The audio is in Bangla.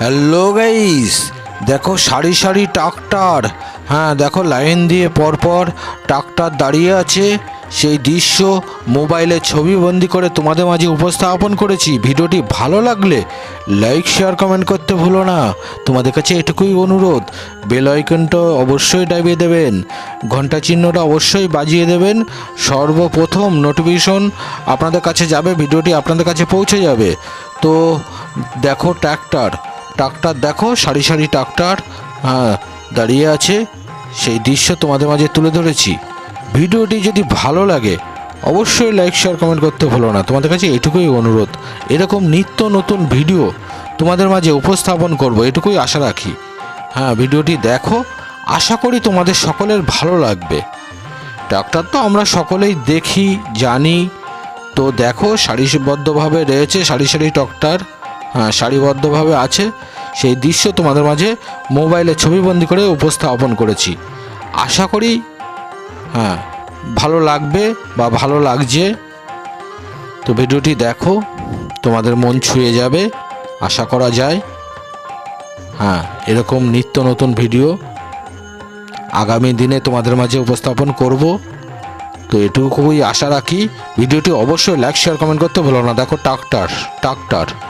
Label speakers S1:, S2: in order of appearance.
S1: হ্যালো গাইস দেখো সারি সারি ট্রাক্টর। হ্যাঁ দেখো লাইন দিয়ে পরপর ট্রাক্টর দাঁড়িয়ে আছে। সেই দৃশ্য মোবাইলে ছবি বন্দি করে তোমাদের মাঝে উপস্থাপন করেছি। ভিডিওটি ভালো লাগলে লাইক শেয়ার কমেন্ট করতে ভুলো না। তোমাদের কাছে এটুকুই অনুরোধ বেল আইকনটা অবশ্যই দাবিয়ে দেবেন, ঘণ্টা চিহ্নটা অবশ্যই বাজিয়ে দেবেন। সর্বপ্রথম নোটিফিকেশন আপনাদের কাছে যাবে, ভিডিওটি আপনাদের কাছে পৌঁছে যাবে। তো দেখো ট্র্যাক্টর ট্রাক্টর দেখো, সারি সারি ট্রাক্টর হ্যাঁ দাঁড়িয়ে আছে। সেই দৃশ্য তোমাদের মাঝে তুলে ধরেছি। ভিডিওটি যদি ভালো লাগে, অবশ্যই লাইক শেয়ার কমেন্ট করতে ভুলো না। তোমাদের কাছে এটুকুই অনুরোধ, এরকম নিত্য নতুন ভিডিও তোমাদের মাঝে উপস্থাপন করব, এটুকুই আশা রাখি। হ্যাঁ ভিডিওটি দেখো, আশা করি তোমাদের সকলের ভালো লাগবে। ট্রাক্টর তো আমরা সকলেই দেখি, জানি। তো দেখো, সারিবদ্ধভাবে রয়েছে সারি সারি হ্যাঁ সারিবদ্ধভাবে আছে। সেই দৃশ্য তোমাদের মাঝে মোবাইলে ছবিবন্দি করে উপস্থাপন করেছি। আশা করি হ্যাঁ ভালো লাগবে বা ভালো লাগছে। তো ভিডিওটি দেখো, তোমাদের মন ছুঁয়ে যাবে, আশা করা যায়। হ্যাঁ এরকম নিত্য নতুন ভিডিও আগামী দিনে তোমাদের মাঝে উপস্থাপন করব। তো এটুকুই আশা রাখি। ভিডিওটি অবশ্যই লাইক, শেয়ার, কমেন্ট করতে ভুলো না। দেখো ট্রাক্টর ট্রাক্টর